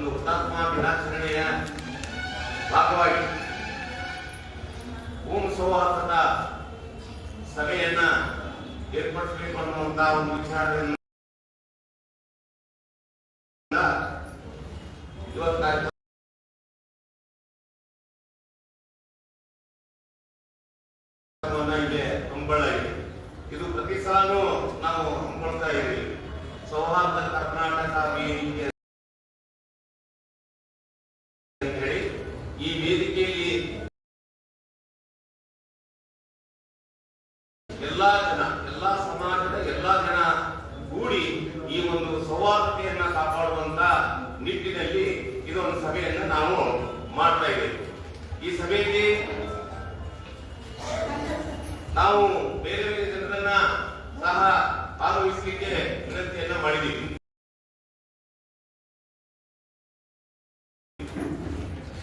ಒಂದು ಹುತಾತ್ಮ ದಿನಾಚರಣೆಯ ಭಾಗವಾಗಿ ಓಂ ಸೌಹಾರ್ದದ ಸಭೆಯನ್ನ ಏರ್ಪಡಿಸಬೇಕು ಅನ್ನುವಂತಹ ಒಂದು ವಿಚಾರದಿಂದ ಇವತ್ತು ಕಾರ್ಯಕ್ರಮ ಕಾರ್ಯಕ್ರಮವನ್ನ ಇಲ್ಲಿ ಹಮ್ಮಿಕೊಳ್ಳಲಾಗಿದೆ ಇದು ಪ್ರತಿ ಸಾಲು ನಾವು ಹಮ್ಮಿಕೊಳ್ತಾ ಇದ್ದೀವಿ ಸೌಹಾರ್ದ ಕರ್ನಾಟಕ ವೇದಿಕೆ ಅಂತ ಹೇಳಿ ಈ ವೇದಿಕೆಯಲ್ಲಿ ಎಲ್ಲಾ ಜನ ಎಲ್ಲಾ ಸಮಾಜದ ಎಲ್ಲಾ ಜನ ಕೂಡಿ ಈ ಒಂದು ಸೌಹಾರ್ದತೆಯನ್ನ ಕಾಪಾಡುವಂತ ನಿಟ್ಟಿನಲ್ಲಿ ಇದೊಂದು ಸಭೆಯನ್ನ ನಾವು ಮಾಡ್ತಾ ಇದ್ದೇವೆ ಈ ಸಭೆಯಲ್ಲಿ ನಾವು ಬೇರೆ ಬೇರೆ ಜನರನ್ನ ಸಹ ಭಾಗವಹಿಸಲಿಕ್ಕೆ ವಿನಂತಿಯನ್ನ ಮಾಡಿದ್ದೀವಿ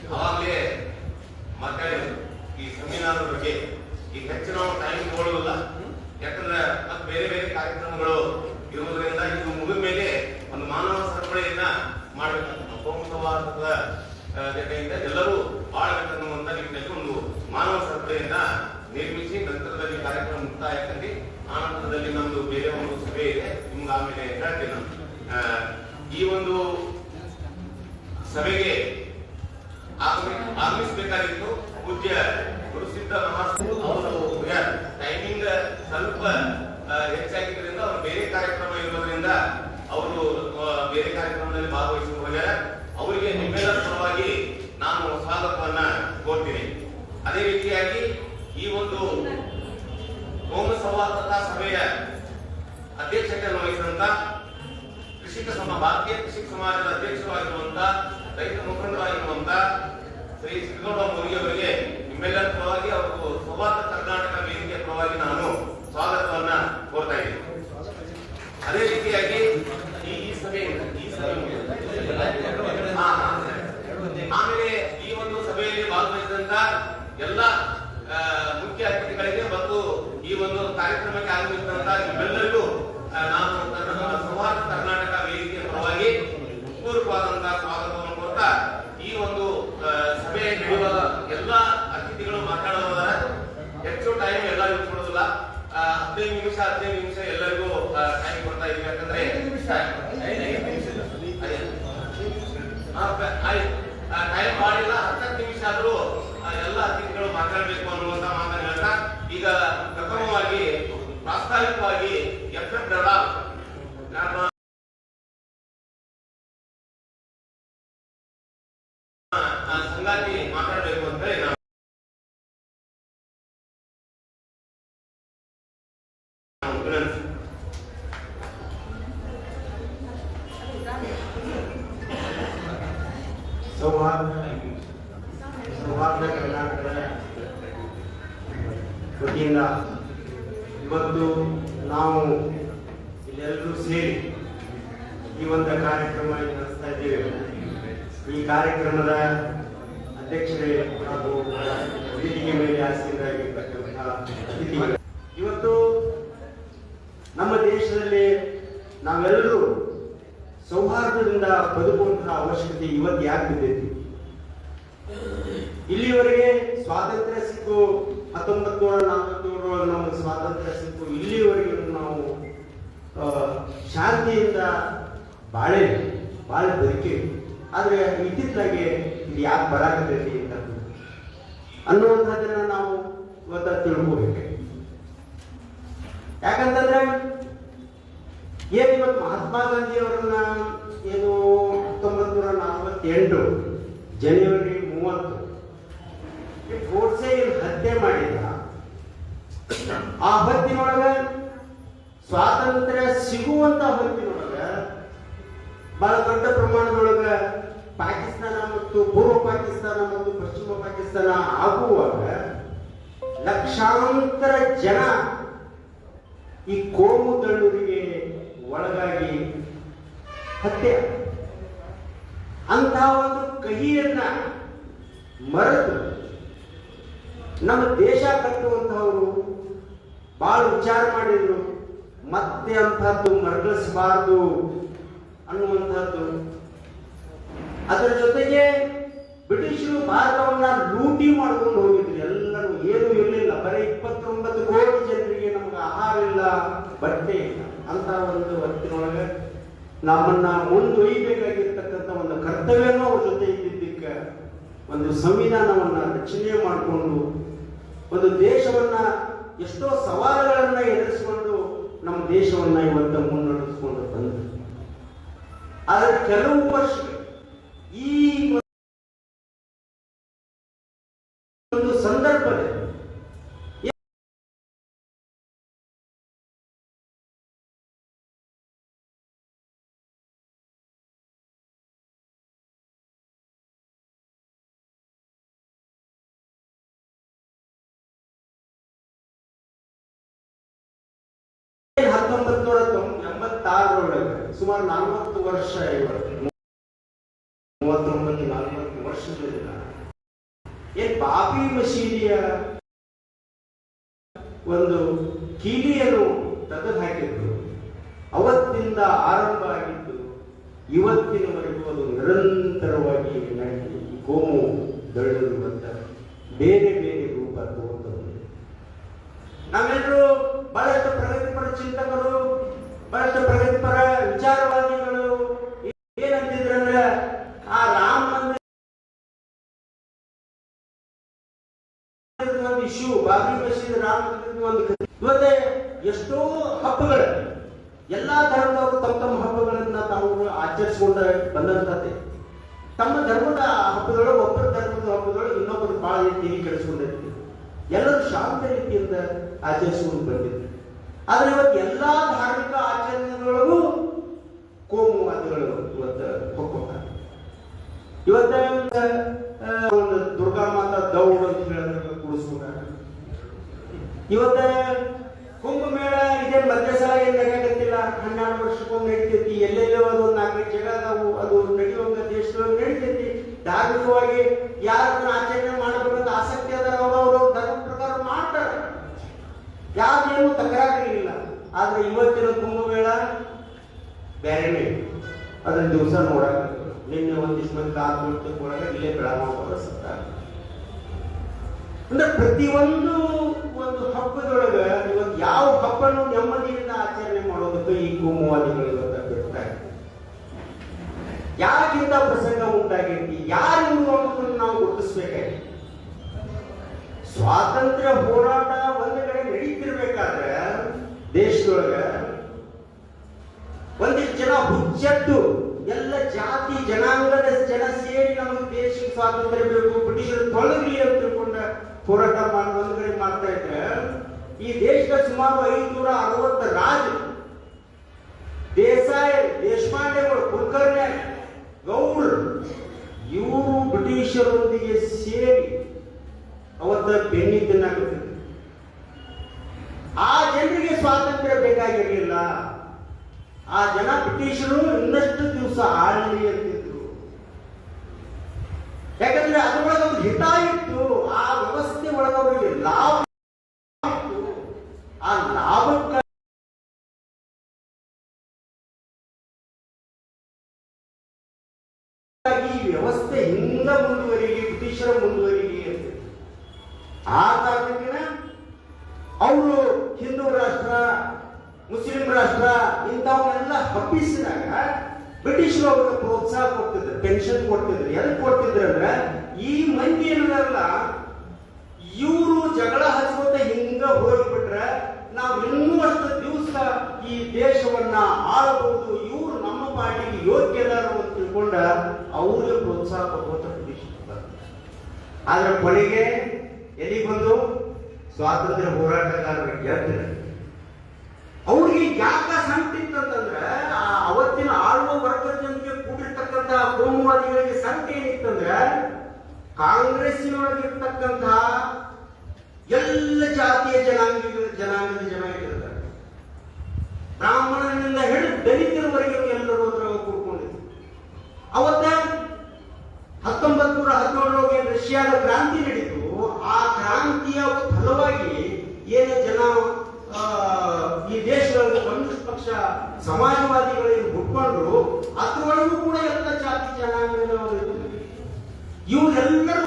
ಅವಾಗಲೇ ಮಾತಾಡಿದ್ರು ಈ ಸೆಮಿನಾರ್ ಬಗ್ಗೆ ಈಗ ಹೆಚ್ಚು ನಾವು ಟೈಮ್ ತಗೊಳ್ಳೋದಿಲ್ಲ ಯಾಕಂದ್ರೆ ಮತ್ತೆ ಬೇರೆ ಬೇರೆ ಕಾರ್ಯಕ್ರಮಗಳು ಇರುವುದರಿಂದ ಇದು ಮುಗಿದ ಮೇಲೆ ಒಂದು ಮಾನವ ಸರಪಳಿಯನ್ನ ಮಾಡಬೇಕಂತ ನಾವು ಕೋಮು ಸೌಹಾರ್ದದ ಆ, ಜೊತೆಯಿಂದ ಎಲ್ಲರೂ ಬಾಳಬೇಕನ್ನುವಂತ ನಿಟ್ಟಿನಲ್ಲಿ ಒಂದು ಮಾನವ ಸರಪಳಿಯನ್ನ ನಿರ್ಮಿಸಿ ನಂತರದಲ್ಲಿ ಕಾರ್ಯಕ್ರಮ ಮುಕ್ತಾಯಕ್ಕಂಡಿ ಆ ನಂತರದಲ್ಲಿ ನಮ್ದು ಬೇರೆ ಒಂದು ಸಭೆ ಇದೆ ನಿಮ್ಗೆ ಆಮೇಲೆ ಹೇಳ್ತೀನಿ ನಾನು ಆ, ಈ ಒಂದು ಸಭೆಗೆ ಆಗಮಿ- ಆಗಮಿಸಬೇಕಾಗಿತ್ತು ಪೂಜ್ಯ ಗುರುಸಿದ್ಧ ಮಹಾಸ್ವಾಮಿ ಅವರು ಟೈಮಿಂಗ್ ಸ್ವಲ್ಪ ಆ, ಹೆಚ್ಚಾಗಿದ್ದರಿಂದ ಅವರು ಬೇರೆ ಕಾರ್ಯಕ್ರಮ ಇರೋದ್ರಿಂದ ಅವರು ಆ, ಬೇರೆ ಕಾರ್ಯಕ್ರಮದಲ್ಲಿ ಭಾಗವಹಿಸಿ ಹೋಗ್ಯಾರ ಅವರಿಗೆ ನಿಮ್ಮೆಲ್ಲರ ಪರವಾಗಿ ನಾನು ಸ್ವಾಗತವನ್ನ ಕೋರ್ತೀನಿ ಅದೇ ರೀತಿಯಾಗಿ ಈ ಒಂದು ಹೋಮ ಸಂವಾದತಾ ಸಭೆಯ ಅಧ್ಯಕ್ಷತೆಯನ್ನು ವಹಿಸಿದಂತ ಕೃಷಿಕ ಸಮ ಭಾರತೀಯ ಕೃಷಿ ಸಮಾಜದ ಅಧ್ಯಕ್ಷರಾಗಿರುವಂತ ರೈತ ಮುಖಂಡರಾಗಿರುವಂತ ಶ್ರೀ ಸಿದ್ದಗೌಡ ಅವರಿಗೆ ನಿಮ್ಮೆಲ್ಲರ ಪರವಾಗಿ ಅವರು ಸೌಹಾರ್ದ ಕರ್ನಾಟಕ ವೇದಿಕೆಯ ಪರವಾಗಿ ನಾನು ಸ್ವಾಗತವನ್ನ ಕೋರ್ತಾ ಇದ್ದೀನಿ. ಅದೇ ರೀತಿಯಾಗಿ ಈ ಈ ಸಭೆ ಈ ಸಭೆ ಹಾ, ಹಾ. ಆಮೇಲೆ ಈ ಒಂದು ಸಭೆಯಲ್ಲಿ ಭಾಗವಹಿಸಿದಂತ ಎಲ್ಲ ಆ, ಮುಖ್ಯ ಅತಿಥಿಗಳಿಗೆ ಮತ್ತು ಈ ಒಂದು ಕಾರ್ಯಕ್ರಮಕ್ಕೆ ಆಗಮಿಸಿದಂತ ನಿಮ್ಮೆಲ್ಲರಿಗೂ ನಾನು ಕರ್ನಾಟಕ ಸಂವಾದ ಕರ್ನಾಟಕ ವೇದಿಕೆಯ ಪರವಾಗಿ ಪೂರ್ವಕವಾದಂತಹ ಸ್ವಾಗತವನ್ನು ಕೊಡ್ತಾ ಈ ಒಂದು ಸಭೆ ನಡೆಯುವ ಎಲ್ಲ ಅತಿಥಿಗಳು ಮಾತಾಡೋದ ಹೆಚ್ಚು ಟೈಮ್ ಎಲ್ಲ ಯೂಸ್ ಮಾಡೋದಿಲ್ಲ ಹದಿನೈದು ನಿಮಿಷ ಹದಿನೈದು ನಿಮಿಷ ಎಲ್ಲರಿಗೂ ಟೈಮ್ ಕೊಡ್ತಾ ಇದೀವಿ ಯಾಕಂದ್ರೆ தலைப்பாய் ಸೌಹಾರ್ದದಿಂದ ಬದುಕುವಂತಹ ಅವಶ್ಯಕತೆ ಇವತ್ತು ಯಾಕೆ ಬಿದ್ದೈತಿ? ಇಲ್ಲಿವರೆಗೆ ಸ್ವಾತಂತ್ರ್ಯ ಸಿಕ್ಕು ಹತ್ತೊಂಬತ್ತು ನೂರ ನಮಗೆ ಸ್ವಾತಂತ್ರ್ಯ ಸಿಕ್ಕು, ಇಲ್ಲಿವರೆಗೆ ನಾವು ಶಾಂತಿಯಿಂದ ಬಾಳೆ ಬಾಳೆ ಬದುಕಿ, ಆದ್ರೆ ಇತ್ತಿತ್ತಲಾಗೆ ಇಲ್ಲಿ ಯಾಕೆ ಬರಾಕತೈತಿ ಅಂತ ಅನ್ನುವಂಥದ್ದನ್ನ ನಾವು ಇವತ್ತ ತಿಳ್ಕೋಬೇಕು. ಯಾಕಂತಂದ್ರೆ, ಏನ್ ಇವತ್ತು ಮಹಾತ್ಮ ಗಾಂಧಿ ಅವರನ್ನ ಏನು ಹತ್ತೊಂಬತ್ತು ನೂರ ನಲವತ್ತೆಂಟು ಜನವರಿ ಮೂವತ್ತು, ಈ ಹತ್ಯೆ ಮಾಡಿದ, ಆ ಹೊತ್ತಿನೊಳಗ ಸ್ವಾತಂತ್ರ್ಯ ಸಿಗುವಂತ ಹೊತ್ತಿನೊಳಗ ಬಹಳ ದೊಡ್ಡ ಪ್ರಮಾಣದೊಳಗ ಪಾಕಿಸ್ತಾನ ಮತ್ತು ಪೂರ್ವ ಪಾಕಿಸ್ತಾನ ಮತ್ತು ಪಶ್ಚಿಮ ಪಾಕಿಸ್ತಾನ ಆಗುವಾಗ ಲಕ್ಷಾಂತರ ಜನ ಈ ಕೋಮು ತಳ್ಳೂರಿಗೆ ಒಳಗಾಗಿ ಹತ್ಯೆ. ಅಂತಹ ಒಂದು ಕಹಿಯನ್ನ ಮರೆತು ನಮ್ಮ ದೇಶ ಕಟ್ಟುವಂತಹವರು ಬಹಳ ವಿಚಾರ ಮಾಡಿದ್ರು. ಮತ್ತೆ ಅಂತಹದ್ದು ಮರಳಿಸಬಾರದು ಅನ್ನುವಂಥದ್ದು. ಅದರ ಜೊತೆಗೆ ಬ್ರಿಟಿಷರು ಭಾರತವನ್ನ ಲೂಟಿ ಮಾಡ್ಕೊಂಡು ಹೋಗಿದ್ರು. ಎಲ್ಲರೂ ಏನು ಇರಲಿಲ್ಲ. ಬರೀ ಇಪ್ಪತ್ತೊಂಬತ್ತು ಕೋಟಿ ಜನರಿಗೆ ನಮ್ಗೆ ಆಹಾರ ಇಲ್ಲ, ಬಟ್ಟೆ ಇಲ್ಲ. ಅಂತ ಒಂದು ಹೊತ್ತಿನೊಳಗೆ ನಮ್ಮನ್ನ ಮುಂದೊಯ್ಯಬೇಕಾಗಿರ್ತಕ್ಕಂಥ ಒಂದು ಕರ್ತವ್ಯನೂ ಅವ್ರ ಜೊತೆ ಇದ್ದಿದ್ದಕ್ಕೆ ಒಂದು ಸಂವಿಧಾನವನ್ನ ರಚನೆ ಮಾಡಿಕೊಂಡು, ಒಂದು ದೇಶವನ್ನ ಎಷ್ಟೋ ಸವಾಲುಗಳನ್ನ ಎದುರಿಸಿಕೊಂಡು ನಮ್ಮ ದೇಶವನ್ನ ಇವತ್ತು ಮುನ್ನಡೆಸ್ಕೊಂಡು ಸುಮಾರು ನಲವತ್ತು ವರ್ಷ ಇವತ್ತು ಮೂವತ್ತೊಂಬತ್ತು, ನಲವತ್ತು ವರ್ಷದಿಂದ ಏನ್ ಬಾಬಿ ಮಸೀದಿಯ ಒಂದು ಕೀಲಿಯನ್ನು ತೆಗೆದು ಹಾಕಿದ್ರು. ಅವತ್ತಿಂದ ಆರಂಭ ಆಗಿದ್ದು ಇವತ್ತಿನವರೆಗೂ ಅದು ನಿರಂತರವಾಗಿ ನಡೆದು ಕೋಮು ದಳ್ಳಲು ಅಂತ ಬೇರೆ ಬೇರೆ ರೂಪ ತಗೊಂಡು ನಾವೆಲ್ಲರೂ ಬಹಳಷ್ಟು ಪ್ರಗತಿಪರ ಚಿಂತಕರು ಬಹಳಷ್ಟು ಪ್ರಗತಿಪರ ವಿಚಾರವಾದಿಗಳು ಏನಂತಿದ್ರಂದ್ರೆ ಆ ರಾಮ ಮಂದಿರ ಒಂದು ಇಶ್ಯೂ ಬಾಬರಿ ಮಸೀದ್ ರಾಮ ಮಂದಿರದ ಒಂದು ಕಥೆ. ಇವತ್ತೇ ಎಷ್ಟೋ ಹಬ್ಬಗಳು ಎಲ್ಲಾ ಧರ್ಮದವರು ತಮ್ಮ ತಮ್ಮ ಹಬ್ಬಗಳನ್ನ ತಾವು ಆಚರಿಸಿಕೊಂಡ ಬಂದಂತದ್ದೇ ತಮ್ಮ ಧರ್ಮದ ಹಬ್ಬಗಳು ಒಬ್ಬರ ಧರ್ಮದ ಹಬ್ಬಗಳು ಇನ್ನೊಬ್ಬರು ಬಹಳ ತಿರಿ ಕೆಡಿಸ್ಕೊಂಡಿರ್ತೀವಿ ಎಲ್ಲರೂ ಶಾಂತ ರೀತಿಯಿಂದ ಆಚರಿಸಿಕೊಂಡು ಬಂದಿದ್ರು ಆದ್ರೆ ಇವತ್ತು ಎಲ್ಲಾ ಧಾರ್ಮಿಕ ಆಚರಣೆಗಳೊಳಗೂ ಕೋಮುವಾದಿಗಳು ಇವತ್ತು ಹೋಗ್ತಾರೆ ಇವತ್ತ ಆ, ಒಂದು ದುರ್ಗಾ ಮಾತಾ ದೌಡ್ ಅಂತ ಹೇಳಿದ್ರೆ ಕೂಡಿಸ್ಕೊಂಡ ಇವತ್ತ ಕುಂಭಮೇಳ ಇದೇ ಮಧ್ಯ ಸಲ ಏನ್ ನಡೆಯಕತ್ತಿಲ್ಲ ಹನ್ನೆರಡು ವರ್ಷಕ್ಕೊಮ್ಮೆ ನಡೀತೈತಿ ಎಲ್ಲೆಲ್ಲೋ ಅದು ಒಂದು ನಾಲ್ಕೈದು ಜಗ ಅದಾವು ಅದು ನಡೆಯುವಂಗ ದೇಶದೊಳಗೆ ಧಾರ್ಮಿಕವಾಗಿ ಯಾರನ್ನ ಆಚರಣೆ ಮಾಡಬೇಕಂತ ಆಸಕ್ತಿ ಅದಾರ ಅವರು ಧರ್ಮ ಪ್ರಕಾರ ಮಾಡ್ತಾರೆ. ಯಾವ್ದೇನು ತಕರಾರಿಲ್ಲ ಆದ್ರೆ ಇವತ್ತಿನ ಕುಂಭಮೇಳ ಬೇರೆ ಅದನ್ನ ದಿವಸ ನೋಡಕ್ ನಿನ್ನೆ ಒಂದಿಷ್ಟು ಮಂದಿ ಕಾದು ಒಳಗೆ ಇಲ್ಲೇ ಬೆಳಗಾವ ಸತ್ತಾರ ಅಂದ್ರೆ ಪ್ರತಿಯೊಂದು ಒಂದು ಹಬ್ಬದೊಳಗ ಇವತ್ತು ಯಾವ ಹಬ್ಬನು ನೆಮ್ಮದಿಯಿಂದ ಆಚರಣೆ ಮಾಡೋದಕ್ಕೆ ಈ ಕೋಮುವಾದಿಗಳು ಇವತ್ತ ಬಿಡ್ತಾರೆ ಯಾಕಿಂತ ಪ್ರಸಂಗ ಉಂಟಾಗೈತಿ? ಯಾರು ಅನ್ನೋದನ್ನು ನಾವು ಗುರುತಿಸ್ಬೇಕಾಗಿ ಸ್ವಾತಂತ್ರ್ಯ ಹೋರಾಟ ಒಂದು ಕಡೆ ನಡೀತಿರ್ಬೇಕಾದ್ರೆ ದೇಶದೊಳಗ ಒಂದಿಷ್ಟು ಜನ ಹುಚ್ಚೆದ್ದು, ಎಲ್ಲ ಜಾತಿ, ಜನಾಂಗದ ಜನ ಸೇರಿ ನಮಗೆ ದೇಶಕ್ಕೆ ಸ್ವಾತಂತ್ರ್ಯ ಬೇಕು, ಬ್ರಿಟಿಷರು ತೊಲಗಲಿ ಅಂತ ತಿಳ್ಕೊಂಡ ಹೋರಾಟ ಮಾಡಿ ಒಂದು ಕಡೆ ಮಾಡ್ತಾ ಇದ್ರೆ, ಈ ದೇಶದ ಸುಮಾರು ಐನೂರ ಅರವತ್ತು ರಾಜ ದೇಸಾಯಿ ದೇಶಪಾಂಡೆಗಳು ಕುಲಕರ್ಣಿ ಗೌಡ್ರು ಇವರು ಬ್ರಿಟಿಷರೊಂದಿಗೆ ಸೇರಿ ಅವತ್ತ ಬೆನ್ನಿ ತಿನ್ನಾಗುತ್ತಿದ್ರು ಆ ಜನರಿಗೆ ಸ್ವಾತಂತ್ರ್ಯ ಬೇಕಾಗಿರಲಿಲ್ಲ ಆ ಜನ ಬ್ರಿಟಿಷರು ಇನ್ನಷ್ಟು ದಿವಸ ಆಳಲಿ ಅಂತಿದ್ರು ಯಾಕಂದ್ರೆ ಅದ್ರೊಳಗೆ ಒಂದು ಹಿತ ಇತ್ತು ಆ ವ್ಯವಸ್ಥೆ ಒಳಗೆ ಅವರಿಗೆ ಲಾಭ ಇತ್ತು ಆ ಲಾಭಕ್ಕಾಗಿ ಈ ವ್ಯವಸ್ಥೆ ಹಿಂದ ಮುಂದುವರಿಲಿ ಬ್ರಿಟಿಷರ ಮುಂದುವರಿಲಿ ಅಂತ ಆ ಕಾರಣಕ್ಕಿನ ಅವರು ಹಿಂದೂ ರಾಷ್ಟ್ರ ಮುಸ್ಲಿಂ ರಾಷ್ಟ್ರ ಇಂಥವನ್ನೆಲ್ಲ ಹಬ್ಬಿಸಿದಾಗ ಬ್ರಿಟಿಷರು ಅವ್ರಿಗೆ ಪ್ರೋತ್ಸಾಹ ಕೊಡ್ತಿದ್ರು ಪೆನ್ಷನ್ ಕೊಡ್ತಿದ್ರು ಎದಕ್ಕೆ ಕೊಡ್ತಿದ್ರು ಅಂದ್ರೆ ಈ ಮಂದಿ ಏನಲ್ಲ ಇವರು ಜಗಳ ಹಚ್ಕೊಂತ ಹಿಂಗ ಹೋಗ್ಬಿಟ್ರೆ ನಾವು ಇನ್ನೂ ಅಷ್ಟು ದಿವಸ ಈ ದೇಶವನ್ನ ಆಳಬಹುದು ಇವರು ನಮ್ಮ ಪಾರ್ಟಿಗೆ ಯೋಗ್ಯದಾರು ಅಂತ ತಿಳ್ಕೊಂಡ ಅವ್ರಿಗೆ ಪ್ರೋತ್ಸಾಹ ಕೊಡುವಂತ ಬ್ರಿಟಿಷ್ ಆದ್ರೆ ಕೊನೆಗೆ ಎಲ್ಲಿ ಬಂದು ಸ್ವಾತಂತ್ರ್ಯ ಹೋರಾಟಗಾರರ ಗೆದ್ದರು ಎಲ್ಲರೂ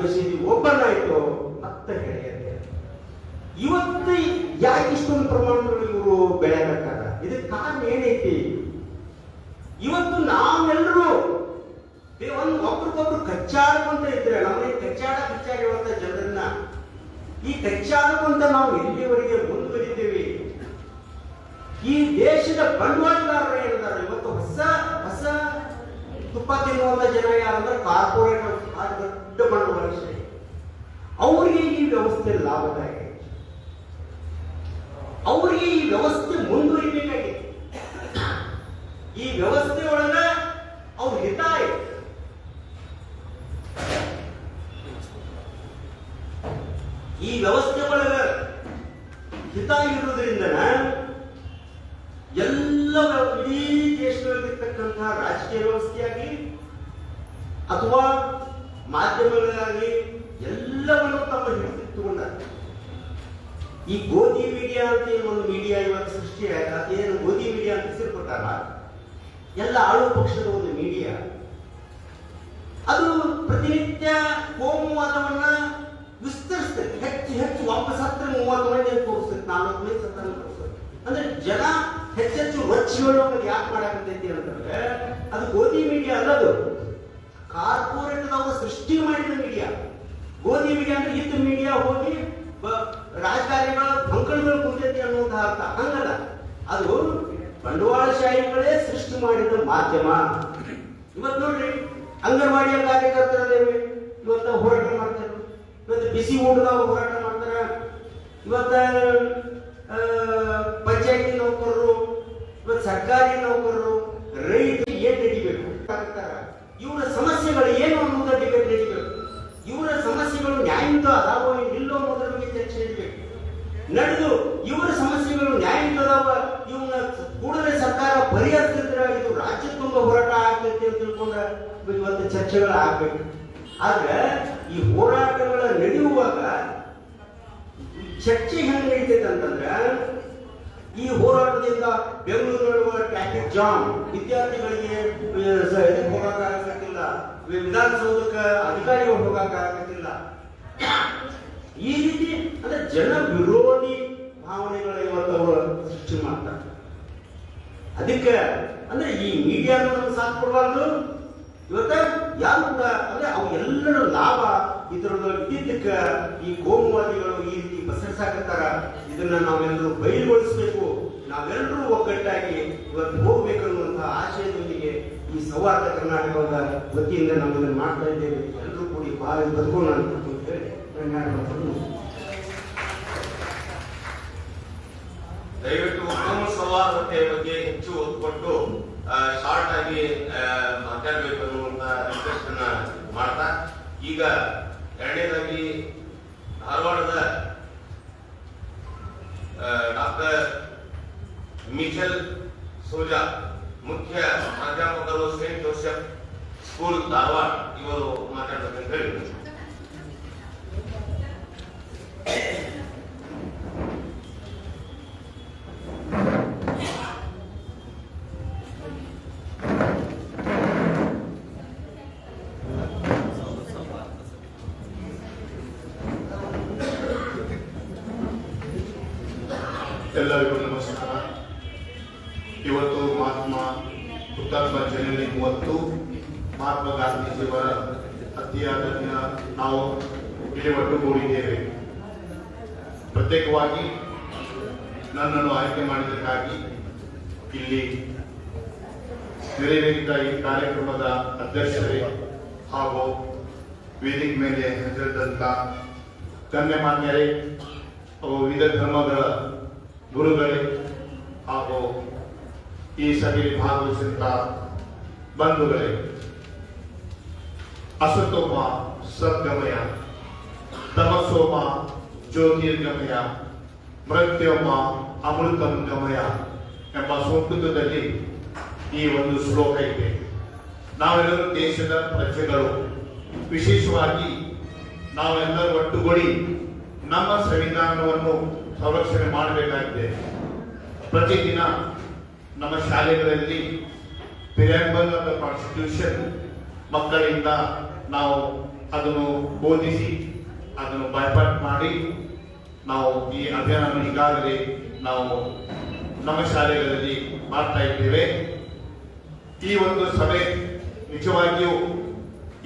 ಮಸೀದಿ ಆಯಿತು ಮತ್ತೆ ಗೆಳೆಯರು ಇವತ್ತು ಯಾಕೆ ಇಷ್ಟೊಂದು ಪ್ರಮಾಣದಲ್ಲಿ ಇವರು ಬೆಳೆಯಬೇಕಾದ? ಇದಕ್ಕೆ ಕಾರಣ ಏನೈತಿ? ಇವತ್ತು ನಾವೆಲ್ಲರೂ ಒಂದು ಒಬ್ರಿಗೊಬ್ರು ಕಚ್ಚಾಡ್ಕೊಂತ ಇದ್ರೆ ನಮ್ಮನೆ ಕಚ್ಚಾಡ ಕಚ್ಚಾಡಿರುವಂತ ಜನರನ್ನ, ಈ ಕಚ್ಚಾಡ್ಕೊಂತ ನಾವು ಎಲ್ಲಿವರೆಗೆ ಮುಂದುವರಿದ್ದೇವೆ ಈ ದೇಶದ ಬಂಡವಾಳಗಾರರು ಏನಿದ್ದಾರೆ ಇವತ್ತು ಹೊಸ ಹೊಸ ತುಪ್ಪ ತಿನ್ನುವಂತ ಜನ ಯಾರಂದ್ರೆ ಕಾರ್ಪೊರೇಟ್ ದೊಡ್ಡ ಬಂಡವಾಳಶಾಹಿ ಅವರಿಗೆ ಈ ವ್ಯವಸ್ಥೆ ಲಾಭದಾಯಕ. ಅವರಿಗೆ ಈ ವ್ಯವಸ್ಥೆ ಮುಂದುವರಿಬೇಕಾಗಿದೆ. ಈ ವ್ಯವಸ್ಥೆ ಒಳಗ ಅವ್ರ ಹಿತ ಈ ವ್ಯವಸ್ಥೆ ಒಳಗ ಹಿತ ಇರುವುದರಿಂದ ಎಲ್ಲ ಇಡೀ ದೇಶದಲ್ಲಿರ್ತಕ್ಕಂತಹ ರಾಜಕೀಯ ವ್ಯವಸ್ಥೆಯಾಗಿ ಅಥವಾ ಮಾಧ್ಯಮಗಳಾಗಲಿ ಎಲ್ಲವನ್ನು ತಮ್ಮ ಹಿಡಿದಿಟ್ಟುಕೊಂಡ ಈ ಗೋಧಿ ಮೀಡಿಯಾ ಅಂತ ಏನು ಒಂದು ಮೀಡಿಯಾ ಇವಾಗ ಸೃಷ್ಟಿಯಾಗ ಅದೇನು ಗೋಧಿ ಮೀಡಿಯಾ ಅಂತ ಹೆಸರು ಕೊಟ್ಟಾರ ಎಲ್ಲ ಆಳು ಪಕ್ಷದ ಒಂದು ಮೀಡಿಯಾ. ಅದು ಪ್ರತಿನಿತ್ಯ ಕೋಮುವಾದವನ್ನ ವಿಸ್ತರಿಸ್ತದೆ. ಹೆಚ್ಚು ಹೆಚ್ಚು ವಾಪಸ್ ಹತ್ರ ಮೂವತ್ತು ಮಂದಿ ತೋರಿಸ್ತದೆ ನಾಲ್ಕು ಮಂದಿ ಸತ್ತ ಅಂದ್ರೆ ಜನ ಹೆಚ್ಚೆಚ್ಚು ರೊಚ್ಚಿಗಳು ಯಾಕೆ ಮಾಡಾಕತ್ತೈತಿ ಅಂತಂದ್ರೆ, ಅದು ಗೋಧಿ ಮೀಡಿಯಾ ಅಲ್ಲದು. ಕಾರ್ಪೊರೇಟ್ ನಾವು ಸೃಷ್ಟಿ ಮಾಡಿದ ಮೀಡಿಯಾ ಗೋಧಿ ಮೀಡಿಯಾ ಅಂದ್ರೆ ಇತ್ತು ಮೀಡಿಯಾ ಹೋಗಿ ರಾಜಕಾರಣಿಗಳ ಬಂಕಣಗಳು ಕುಂತೈತಿ ಅನ್ನುವಂತಹ ಅರ್ಥ. ಹಂಗಲ್ಲ. ಅದು ಬಂಡವಾಳಶಾಹಿಗಳೇ ಸೃಷ್ಟಿ ಮಾಡಿದ ಮಾಧ್ಯಮ. ಇವತ್ತು ನೋಡ್ರಿ ಅಂಗನವಾಡಿಯ ಕಾರ್ಯಕರ್ತರದೇವೆ ಇವತ್ತು ಹೋರಾಟ ಮಾಡ್ತಾರೆ. ಇವತ್ತು ಬಿಸಿ ಊಟದ ಹೋರಾಟ ಮಾಡ್ತಾರೆ. ಇವತ್ತ ಪಂಚಾಯತಿ ನೌಕರರು, ಇವತ್ತು ಸರ್ಕಾರಿ ನೌಕರರು ರೈತರು ಏನ್ ನಡಿಬೇಕು? ಇವರ ಸಮಸ್ಯೆಗಳು ಏನು ಅನ್ನೋದ್ರ ಡಿಬೇಟ್ ನಡಿಬೇಕು ಇವರ ಸಮಸ್ಯೆಗಳು ನ್ಯಾಯಯುತ ಅದಾವೋ ಇಲ್ಲೋ ಅನ್ನೋದ್ರ ಬಗ್ಗೆ ಚರ್ಚೆ ಇರಬೇಕು ನಡೆದು ಇವರ ಸಮಸ್ಯೆಗಳು ನ್ಯಾಯಯುತ ಅದಾವ, ಇವನ್ನ ಕೂಡಲೇ ಸರ್ಕಾರ ಪರಿಹರಿಸಿದ್ರೆ ಇದು ರಾಜ್ಯ ತುಂಬ ಹೋರಾಟ ಆಗ್ತೈತಿ ಅಂತ ತಿಳ್ಕೊಂಡ ಇವತ್ತು ಚರ್ಚೆಗಳು ಆಗ್ಬೇಕು. ಆದ್ರೆ ಈ ಹೋರಾಟಗಳ ನಡೆಯುವಾಗ ಚರ್ಚೆ ಹೆಂಗ್ ನಡೀತೈತೆ ಅಂತಂದ್ರೆ ಈ ಹೋರಾಟದಿಂದ ಬೆಂಗಳೂರು ಟ್ರಾಫಿಕ್ ಜಾಮ್ ವಿದ್ಯಾರ್ಥಿಗಳಿಗೆ ಹೋಗಾಕ ಸ- ಇದಕ್ಕೆ ಹೋಗಕ್ಕೆ ಆಗತ್ತಿಲ್ಲ ವಿಧಾನಸೌಧಕ್ಕೆ ಅಧಿಕಾರಿಗಳು ಹೋಗಾಕ ಆಗತ್ತಿಲ್ಲ ಈ ರೀತಿ, ಅಂದ್ರೆ ಜನ ವಿರೋಧಿ ಭಾವನೆಗಳ ಇವತ್ತು ಅವರು ಸೃಷ್ಟಿ ಮಾಡ್ತಾರೆ. ಅದಕ್ಕೆ, ಅಂದ್ರೆ ಈ ಮೀಡಿಯಾ ನಮ್ಗೆ ಸಾಥ್ ಕೊಡಬಾರ್ದು ಇವತ್ತ ಯಾರು ಅಂದ್ರೆ ಅವು ಎಲ್ಲರ ಲಾಭ ಇದ್ರದ್ದು ಇದ್ದಿದ್ದಕ್ಕ ಈ ಕೋಮುವಾದಿಗಳು ಈ ರೀತಿ ಬಸರಿಸಾಕತ್ತಾರ ಇದನ್ನ ನಾವೆಲ್ಲರೂ ಬಯಲುಗೊಳಿಸಬೇಕು. ನಾವೆಲ್ಲರೂ ಒಗ್ಗಟ್ಟಾಗಿ ಇವತ್ತು ಹೋಗ್ಬೇಕು ಅನ್ನುವಂತಹ ಆಶಯದೊಂದಿಗೆ ಈ ಸೌಹಾರ್ದ ಕರ್ನಾಟಕದ ವತಿಯಿಂದ ನಾವು ಮಾಡ್ತಾ ಇದ್ದೇವೆ. ಎಲ್ಲರೂ ಕೂಡಿ ಬಾವಿ ಬದುಕೋಣ ಅಂತ ಹೇಳಿ ದಯವಿಟ್ಟು ಉತ್ತಮ ಸೌಹಾರ್ದತೆಯ ಬಗ್ಗೆ ಹೆಚ್ಚು ಒತ್ತು ಕೊಟ್ಟು ಶಾರ್ಟ್ ಆಗಿ ಮಾತಾಡಬೇಕು ಅನ್ನುವಂತ ರಿಕ್ವೆಸ್ಟ್ ಅನ್ನ ಮಾಡ್ತಾ, ಈಗ ಎರಡನೇದಾಗಿ ಧಾರವಾಡದ ಡಾಕ್ಟರ್ ಮಿಚೆಲ್ ಸೋಜಾ, ಮುಖ್ಯ ಪ್ರಾಧ್ಯಾಪಕರು ಸೇಂಟ್ ಜೋಸೆಫ್ ಸ್ಕೂಲ್, ಧಾರವಾಡ. ಇವರು ಮಾತಾಡ್ಬೇಕಂತ ಹೇಳಿ ಎಲ್ಲರಿಗೂ ನಮಸ್ಕಾರ. ಇವತ್ತು ಮಹಾತ್ಮ ಹುತಾತ್ಮ ಜನನಿ ಮೂವತ್ತು, ಮಹಾತ್ಮ ಗಾಂಧೀಜಿಯವರ ಅತಿಯಾದ ದಿನ ನಾವು ಇಲ್ಲಿ ಒಟ್ಟುಗೂಡಿದ್ದೇವೆ ಪ್ರತ್ಯೇಕವಾಗಿ ನನ್ನನ್ನು ಆಯ್ಕೆ ಮಾಡಿದ್ದಕ್ಕಾಗಿ ಇಲ್ಲಿ ನೆರವೇರಿದ ಈ ಕಾರ್ಯಕ್ರಮದ ಅಧ್ಯಕ್ಷರೇ ಹಾಗೂ ವೇದಿಕೆ ಮೇಲೆ ಹೆಸರಿದಂತ ಗಣ್ಯಮಾನ್ಯರೇ ವಿವಿಧ ಧರ್ಮಗಳ ಗುರುಗಳೇ ಹಾಗೂ ಈ ಸಭೆಯಲ್ಲಿ ಭಾಗವಹಿಸಿದ ಬಂಧುಗಳೇ, ಅಸತೋಮ ಸದ್ಗಮಯ, ತಮಸೋಮ ಜ್ಯೋತಿರ್ಗಮಯ, ಮೃತ್ಯೋಮ ಅಮೃತಂ ಗಮಯ ಎಂಬ ಸಂಸ್ಕೃತದಲ್ಲಿ ಈ ಒಂದು ಶ್ಲೋಕ ಇದೆ. ನಾವೆಲ್ಲರೂ ದೇಶದ ಪ್ರಜೆಗಳು. ವಿಶೇಷವಾಗಿ ನಾವೆಲ್ಲರೂ ಒಟ್ಟುಗೂಡಿ ನಮ್ಮ ಸಂವಿಧಾನವನ್ನು ಸಂರಕ್ಷಣೆ ಮಾಡಬೇಕಾಗಿದೆ. ಪ್ರತಿದಿನ ನಮ್ಮ ಶಾಲೆಗಳಲ್ಲಿ ಪಿರಿಯಂಬಲ್ ಆಫ್ ದ ಕಾನ್ಸ್ಟಿಟ್ಯೂಷನ್ ಮಕ್ಕಳಿಂದ ನಾವು ಅದನ್ನು ಬೋಧಿಸಿ, ಅದನ್ನು ಬೈಪಾಟ್ ಮಾಡಿ, ನಾವು ಈ ಅಭಿಯಾನ ಈಗಾಗಲೇ ನಾವು ನಮ್ಮ ಶಾಲೆಗಳಲ್ಲಿ ಮಾಡ್ತಾ ಇದ್ದೇವೆ. ಈ ಒಂದು ಸಭೆ ನಿಜವಾಗಿಯೂ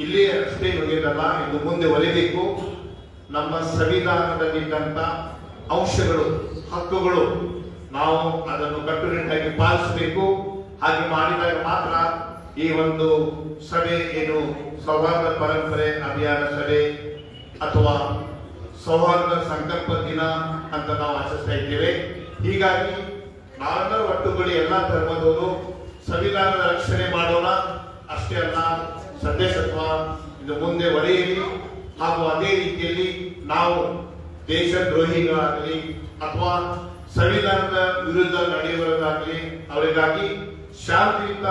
ಇಲ್ಲಿ ಅಷ್ಟೇ ಮುಗಿಯಲ್ಲ ಇದು ಮುಂದೆ ಒಲಿಬೇಕು. ನಮ್ಮ ಸಂವಿಧಾನದಲ್ಲಿದ್ದಂತ ಅಂಶಗಳು ಹಕ್ಕುಗಳು, ನಾವು ಅದನ್ನು ಕಟ್ಟುನಿಟ್ಟಾಗಿ ಪಾಲಿಸಬೇಕು. ಹಾಗೆ ಮಾಡಿದಾಗ ಮಾತ್ರ ಈ ಒಂದು ಸಭೆ ಏನು ಸೌಹಾರ್ದ ಪರಂಪರೆ, ಅಭಿಯಾನ ಸಭೆ ಅಥವಾ ಸೌಹಾರ್ದ ಸಂಕಲ್ಪ ದಿನ ಅಂತ ನಾವು ಆಚರಿಸ್ತಾ ಇದ್ದೇವೆ. ಹೀಗಾಗಿ ನಾವೆಲ್ಲರೂ ಒಟ್ಟುಗೂಡಿ ಎಲ್ಲ ಧರ್ಮದವರು ಸಂವಿಧಾನದ ರಕ್ಷಣೆ ಮಾಡೋಣ. ಅಷ್ಟೇ ಅಲ್ಲ, ಸಂದೇಶತ್ವ ಇದು ಮುಂದೆ ಒಡೆಯಲಿ. ಹಾಗೂ ಅದೇ ರೀತಿಯಲ್ಲಿ ನಾವು ದೇಶದ್ರೋಹಿಗಳಾಗಲಿ ಅಥವಾ ಸಂವಿಧಾನದ ವಿರುದ್ಧ ನಡೆಯುವವರಾಗಲಿ, ಅವರಿಗಾಗಿ ಶಾಂತಿಯುತ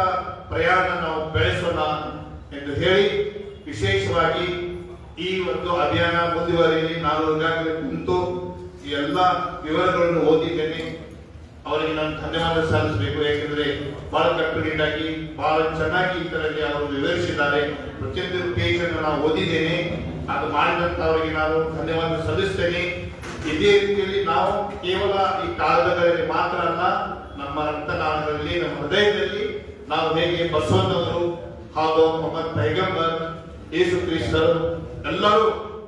ಪ್ರಯಾಣ ನಾವು ಬೆಳೆಸೋಣ ಎಂದು ಹೇಳಿ ವಿಶೇಷವಾಗಿ ಈ ಒಂದು ಅಭಿಯಾನ ಮುಂದುವರಿಯಲಿ. ನಾನು ಈಗಾಗಲೇ ಕುಂತು ಎಲ್ಲ ವಿವರಗಳನ್ನು ಓದಿದ್ದೇನೆ. ಅವರಿಗೆ ನಾನು ಧನ್ಯವಾದ ಸಲ್ಲಿಸಬೇಕು. ಯಾಕೆಂದ್ರೆ ಬಹಳ ಕಟ್ಟುನಿಟ್ಟಾಗಿ, ಬಹಳ ಚೆನ್ನಾಗಿ ಇದರಲ್ಲಿ ಅವರು ವಿವರಿಸಿದ್ದಾರೆ. ಪ್ರತಿಯೊಂದು ಪೇಜ್ ಅನ್ನು ನಾವು ಓದಿದ್ದೇನೆ. ಅದು ಮಾಡಿದಂತ ಅವರಿಗೆ ನಾನು ಧನ್ಯವಾದ ಸಲ್ಲಿಸ್ತೇನೆ. ಇದೇ ರೀತಿಯಲ್ಲಿ ನಾವು ಕೇವಲ ಈ ಕಾಗದಗಳಲ್ಲಿ ಮಾತ್ರ ಅಲ್ಲ, ನಮ್ಮ ರಕ್ತನಾಳಗಳಲ್ಲಿ ನಮ್ಮ ಹೃದಯದಲ್ಲಿ ನಾವು ಹೇಗೆ ಬಸವಣ್ಣವರು ಹಾಗೂ ಮೊಹಮ್ಮದ್ ಪೈಗಂಬರ್, ಯೇಸು ಕ್ರಿಸ್ತರು ಎಲ್ಲರೂ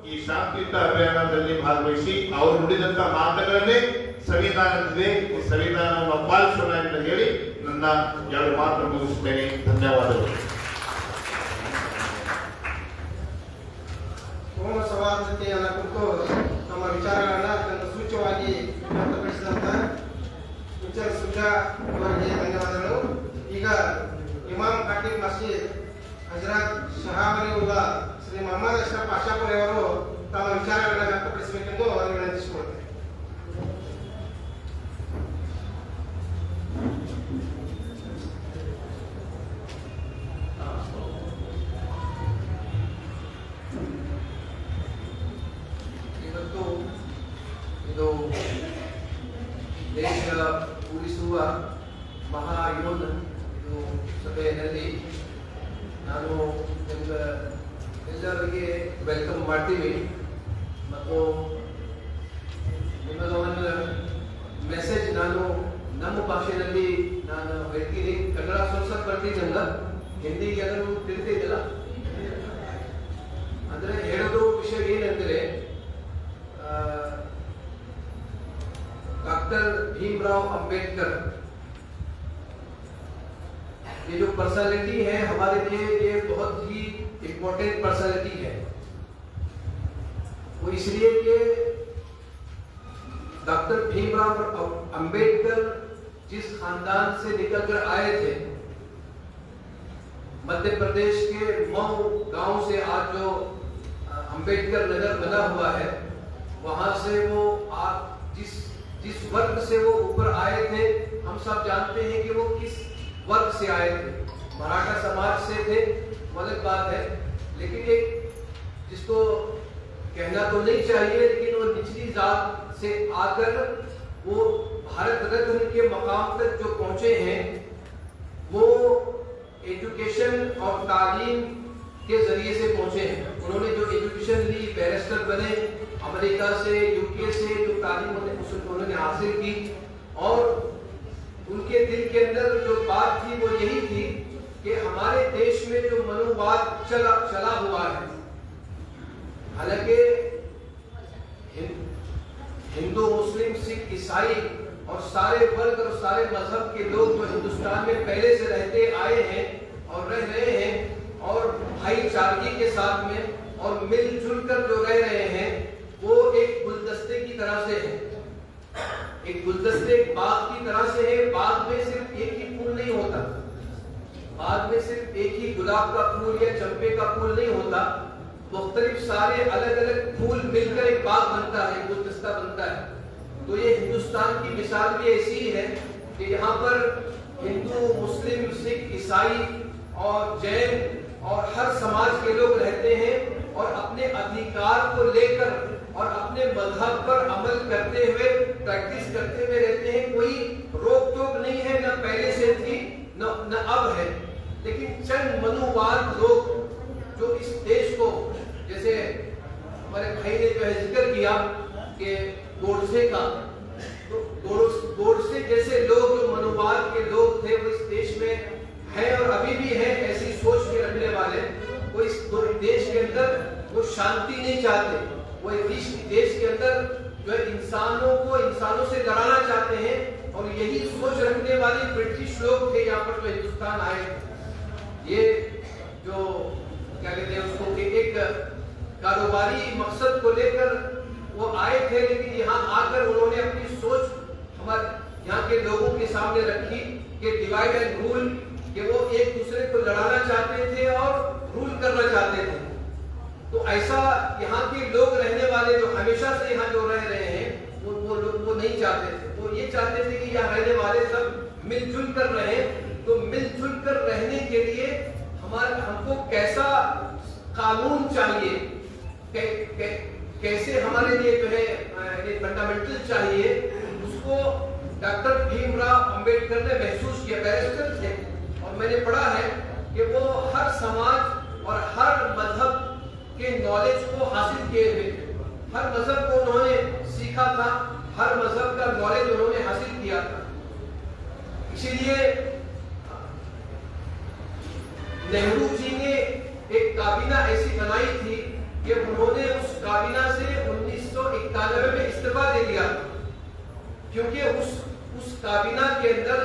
ಈ ಶಾಂತಿಯುತ ಅಭಿಯಾನದಲ್ಲಿ ಭಾಗವಹಿಸಿ ಅವರು ನುಡಿದಂತ ಮಾತುಗಳನ್ನೇ ಸಂವಿಧಾನದಿದೆ ಈ ಸಂವಿಧಾನವನ್ನು ಪಾಲಿಸೋಣ ಅಂತ ಹೇಳಿ ನನ್ನ ಎರಡು ಮಾತು ಮುಗಿಸುತ್ತೇನೆ ಧನ್ಯವಾದಗಳು. ಹೋಮ ಸೌಹಾರ್ದತೆಯನ್ನ ಕುರಿತು ನಮ್ಮ ವಿಚಾರಗಳನ್ನ ಅತ್ಯಂತ ಸೂಚ್ಯವಾಗಿ ವ್ಯಕ್ತಪಡಿಸಿದಂತ ವಿಚಾರ ಸುಜಾ ಅವರಿಗೆ ಧನ್ಯವಾದಗಳು. ಈಗ ಇಮಾಮ್ ಖಾಟಿಬ್ ಮಸೀದ್ ಹಜರತ್ ಶಹಾಬಲಿ ಉಲ್ಲಾ ಶ್ರೀ ಮೊಹಮ್ಮದ್ ಅಶ್ರಫ್ ಅವರು ತಮ್ಮ ವಿಚಾರಗಳನ್ನ ವ್ಯಕ್ತಪಡಿಸಬೇಕೆಂದು ಅವರು ಇವತ್ತು ಇದು ದೇಶ ಉಳಿಸುವ ಮಹಾಯೋಧ ಇದು ಸಭೆಯಲ್ಲಿ ನಾನು ಎಲ್ಲ ಎಲ್ಲರಿಗೆ ವೆಲ್ಕಮ್ ಮಾಡ್ತೀವಿ. ಮತ್ತು ನಿಮ್ಮದ ಮೆಸೇಜ್ ನಾನು ನಮ್ಮ ಭಾಷೆಯಲ್ಲಿ ನಾನು ಹೇಳ್ತೀನಿ. ಕನ್ನಡ ಸ್ವಲ್ಪ ಬರ್ತಿದ್ದಲ್ಲ ಹಿಂದಿ ಅದನ್ನು ತಿಳಿದಿದ್ದಲ್ಲ. ಅಂದರೆ ಹೇಳೋದು ವಿಷಯ ಏನಂದರೆ ಡಾಕ್ಟರ್ भीमराव अंबेडकर। ये जो पर्सनालिटी है, हमारे लिए ये बहुत ही इम्पोर्टेंट पर्सनालिटी है। वो इसलिए कि डॉक्टर भीमराव अंबेडकर जिस खानदान से निकलकर आए थे, मध्य प्रदेश के मऊ गाँव से आज जो अंबेडकर नगर बना हुआ है, वहाँ से वो आप जिस जिस वर्ग से वो ऊपर आए थे, हम सब जानते हैं कि वो किस वर्ग से आए थे। मराठा समाज से थे अलग बात है, लेकिन एक जिसको कहना तो नहीं चाहिए, लेकिन वो निचली जात से आकर वो भारत रत्न के मकाम तक जो पहुँचे हैं, वो एजुकेशन और तालीम के ज़रिए से पहुँचे हैं। उन्होंने जो एजुकेशन ली बैरिस्टर बने अमेरिका से यूके से, जो तालीम उन्होंने हासिल की, और उनके दिल के अंदर जो बात थी, वो यही थी कि हमारे देश में जो मनोवाद चला चला हुआ है, हालाँकि हिंदू, मुस्लिम, सिख, ईसाई और सारे वर्ग और सारे मज़हब के लोग जो हिंदुस्तान में पहले से रहते आए हैं और रह रहे हैं और भाईचारगी के साथ में और मिलजुल कर जो रह रहे हैं की तरह से है। एक गुलदस्ते बाग की तरह से है, बाग में सिर्फ़ एक ही फूल नहीं होता। बाद में सिर्फ़ एक ही गुलाब का फूल या चंपे का फूल नहीं होता। मुख्तलिफ़ सारे अलग अलग फूल मिलकर एक बाग बनता है गुलदस्ता बनता है। तो ये हिंदुस्तान की मिसाल भी ऐसी ही है कि यहाँ पर हिंदू, मुस्लिम, सिख, ईसाई और जैन और हर समाज के लोग रहते हैं और अपने अधिकार को लेकर और अपने मज़हब पर अमल करते हुए, प्रैक्टिस करते हुए रहते हैं। कोई रोक टोक नहीं है, न पहले से थी, न अब है। लेकिन चंद मनुवाद लोग जो इस देश को, जैसे हमारे भाई ने जो है ज़िक्र किया कि गोडसे का तो गोडसे जैसे लोग, जो मनोवाद के लोग थे, वो इस देश में है और अभी भी है, ऐसी सोच के रखने वाले। वो इस देश के अंदर वो शांति नहीं चाहते। वो इस देश के अंदर जो इंसानों को, इंसानों से लड़ाना चाहते हैं और यही सोच रखने वाले ब्रिटिश लोग थे यहाँ पर जो हिंदुस्तान आए ये जो, क्या कहते हैं उसको एक कारोबारी मकसद को लेकर वो आए थे, लेकिन यहाँ आकर उन्होंने अपनी सोच हमारे यहाँ के लोगों के सामने रखी कि डिवाइड एंड रूल कि वो एक दूसरे को लड़ाना चाहते थे और रूल करना चाहते थे। तो ऐसा यहाँ के लोग रहने वाले जो हमेशा से यहाँ जो रह रहे हैं वो वो लोग वो नहीं चाहते थे। वो ये चाहते थे कि यहाँ रहने वाले सब मिलजुल कर रहे। तो मिलजुल कर रहने के लिए हमारे हमको कैसा कानून चाहिए? कै, कै, कैसे हमारे लिए जो है फंडामेंटल चाहिए उसको डॉक्टर भीमराव अंबेडकर ने महसूस किया। बैरिस्टर थे। और मैंने पढ़ा है कि वो हर समाज और हर मज़हब के नॉलेज को हासिल किए हुए। हर मज़हब को उन्होंने सीखा था, हर मज़हब का नॉलेज उन्होंने हासिल किया था। इसीलिए, नेहरू जी ने एक काबीना ऐसी बनाई थी कि उन्होंने उस काबीना से 1991 में इस्तीफा दे दिया क्योंकि उस उस काबीना के अंदर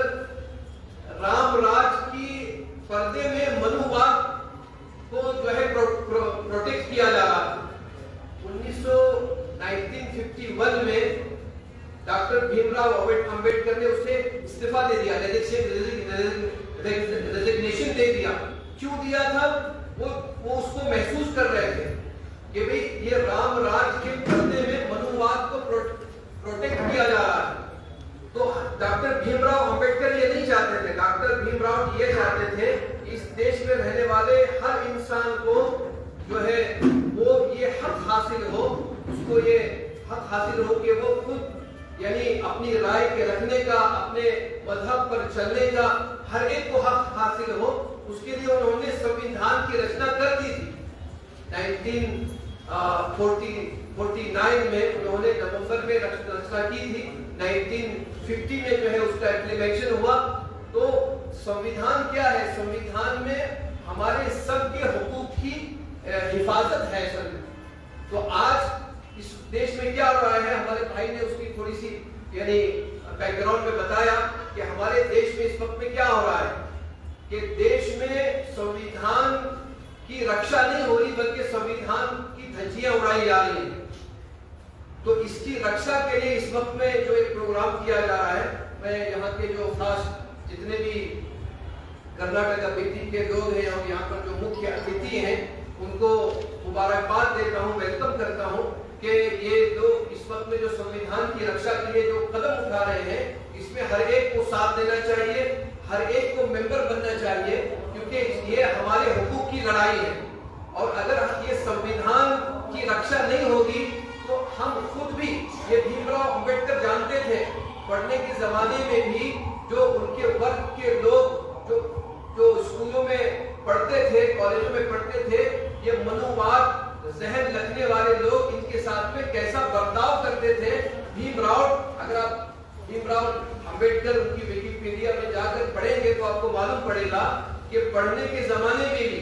रामराज की पर्दे में मनुवाद को जो है प्रो, प्रो, प्रोटेक्ट किया जा रहा था। 1951 में डॉक्टर भीमराव अंबेडकर ने उसे इस्तीफा दे दिया रेजिग्नेशन दे दिया। क्यों दिया था? वो वो उसको महसूस कर रहे थे कि भाई ये राम राज के पर्दे में मनुवाद को प्रो, प्रोटेक्ट किया जा रहा है। तो डॉक्टर भीमराव अंबेडकर ये नहीं चाहते थे। डॉक्टर भीमराव ये चाहते थे देश में रहने वाले हर इंसान को जो है, वो ये हक हासिल हो, उसको ये हक हासिल हो कि वो खुद, यानी अपनी राय के रखने का, अपने मज़हब पर चलने का हर एक को हक हासिल हो, उसके लिए उन्होंने संविधान की रचना कर दी थी। 1949 में उन्होंने नवंबर में रचना की थी। 1950 में जो है उसका इम्प्लीमेंटेशन हुआ। तो संविधान क्या है? संविधान में हमारे सबके हकूक की हिफाजत है सर तो आज इस देश में क्या हो रहा है? हमारे भाई ने उसकी थोड़ी सी यानी बैकग्राउंड में बताया कि हमारे देश में इस वक्त में क्या हो रहा है? कि देश में संविधान की रक्षा नहीं हो रही, बल्कि संविधान की धज्जियाँ उड़ाई जा रही है। तो इसकी रक्षा के लिए इस वक्त में जो एक प्रोग्राम किया जा रहा है, मैं यहाँ के जो खास जितने भी कर्नाटक अतिथि के लोग हैं, और यहाँ पर जो मुख्य अतिथि हैं, उनको मुबारकबाद देता हूँ वेलकम करता हूँ कि ये जो इस वक्त में जो संविधान की रक्षा के लिए जो कदम उठा रहे हैं, इसमें हर एक को साथ देना चाहिए, हर एक को मेंबर बनना चाहिए, क्योंकि ये हमारे हकूक की लड़ाई है। और अगर ये संविधान की रक्षा नहीं होगी तो हम खुद भी ये भीमराव अंबेडकर जानते थे, पढ़ने के जमाने में भी जो उनके वर्ग के लोग जो जो स्कूलों में पढ़ते थे, कॉलेजों में पढ़ते थे, ये मनोवाद, जहन रखने वाले लोग इनके साथ में कैसा बर्ताव करते थे? भीमराव अगर आप भीमराव अंबेडकर उनकी विकिपीडिया में जाकर पढ़ेंगे तो आपको मालूम पड़ेगा कि पढ़ने के जमाने में भी,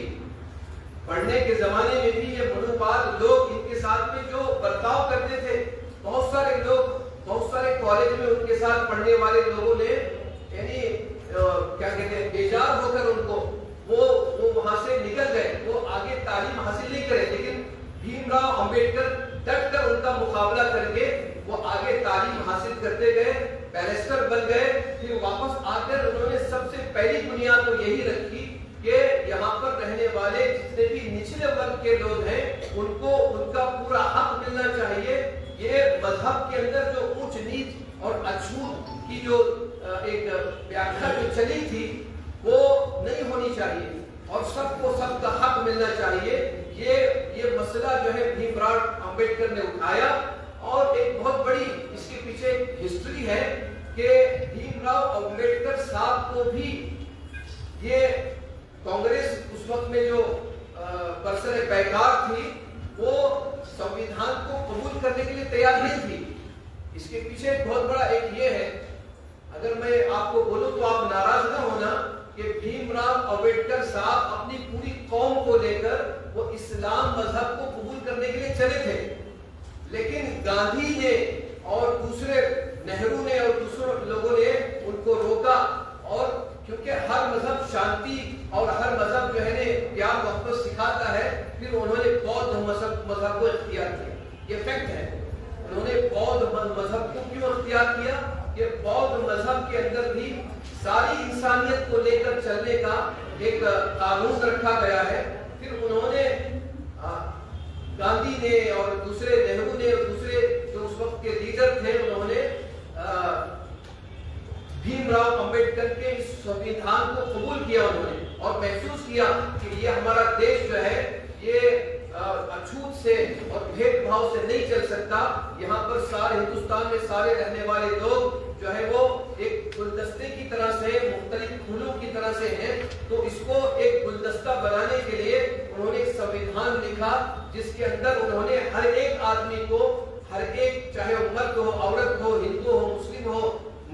पढ़ने के जमाने में भी ये मनोवाद लोग इनके साथ में जो बर्ताव करते थे, बहुत सारे लोग, बहुत सारे कॉलेज में उनके साथ पढ़ने वाले लोगों ने क्या कहते हैं, बेजार होकर उनको, वो वो वहाँ से निकल गए, वो आगे तालीम हासिल नहीं करे, लेकिन भीमराव अंबेडकर डट कर उनका मुकाबला करके वो आगे तालीम हासिल करते गए, बैरिस्टर बन गए, फिर वापस आकर उन्होंने सबसे पहली बुनियाद तो यही रखी कि यहाँ पर रहने वाले जितने भी निचले वर्ग के लोग हैं, उनको, उनका पूरा हक मिलना चाहिए। ये मज़हब के अंदर जो उच्च नीच और अछूत की जो एक व्याख्या जो चली थी, वो नहीं होनी चाहिए। और सबको सबका हक मिलना चाहिए। ये ये मसला जो है भीमराव अंबेडकर ने उठाया। और एक बहुत बड़ी इसके पीछे हिस्ट्री है कि भीमराव अंबेडकर साहब को भी ये कांग्रेस उस वक्त में जो पर्सन पैकार थी, वो संविधान को कबूल करने के लिए तैयार नहीं थी। इसके पीछे बहुत बड़ा एक ये है, अगर मैं आपको बोलूँ तो आप नाराज़ ना होना कि भीमराव अंबेडकर साहब अपनी पूरी कौम को लेकर वो इस्लाम मज़हब को कबूल करने के लिए चले थे। लेकिन गांधी ने और दूसरे नेहरू ने और दूसरे लोगों ने उनको रोका और क्योंकि हर मज़हब शांति और हर मज़हब जो है प्यार मोहब्बत सिखाता है, फिर उन्होंने बौद्ध मज़हब मज़हब को इख्तियार किया। ये फैक्ट है। उन्होंने बौद्ध मज- मज़हब को क्यों इख्तियार किया? कि बौद्ध मज़हब के अंदर भी सारी इंसानियत को लेकर चलने का एक कानून रखा गया है। फिर उन्होंने गांधी ने और दूसरे नेहरू ने और दूसरे जो उस वक्त के लीडर थे, उन्होंने भीमराव अंबेडकर के संविधान को कबूल किया उन्होंने और महसूस किया कि ये हमारा देश जो है, ये अछूत से और भेदभाव से नहीं चल सकता। यहाँ पर सारे हिंदुस्तान में सारे रहने वाले लोग जो है वो एक गुलदस्ते की तरह से, मुख्तलिफ़ फूलों की तरह से हैं। तो इसको एक गुलदस्ता बनाने के लिए उन्होंने संविधान लिखा, जिसके अंदर उन्होंने हर एक आदमी को, हर एक, चाहे वो मर्द हो, औरत हो, हिंदू हो, मुस्लिम हो,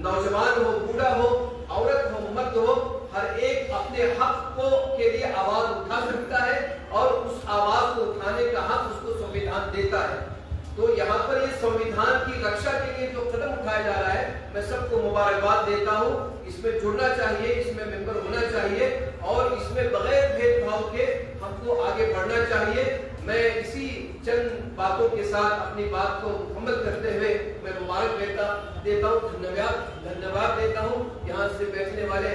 नौजवान हो, बूढ़ा हो, औरत हो, मर्द हो हर एक अपने हक को, के लिए आवाज़ उठा सकता है और उस आवाज़ को उठाने का हक उसको संविधान देता है। तो यहाँ पर ये संविधान की रक्षा के लिए जो कदम उठाया जा रहा है, मैं सबको मुबारकबाद देता हूँ। इसमें जुड़ना चाहिए, इसमें मेंबर होना चाहिए और इसमें बगैर भेदभाव के हमको आगे बढ़ना चाहिए। मैं इसी चंद बातों के साथ अपनी बात को मुकम्मल करते हुए मैं मुबारक देता देता हूँ, धन्यवाद धन्यवाद देता हूँ। यहाँ से बैठने वाले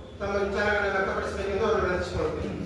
ತಮ್ಮ ವಿಚಾರಗಳನ್ನು ವ್ಯಕ್ತಪಡಿಸಬೇಕೆಂದು ಅವರು ವಿನಂತಿಸಿಕೊಳ್ಳುತ್ತೇನೆ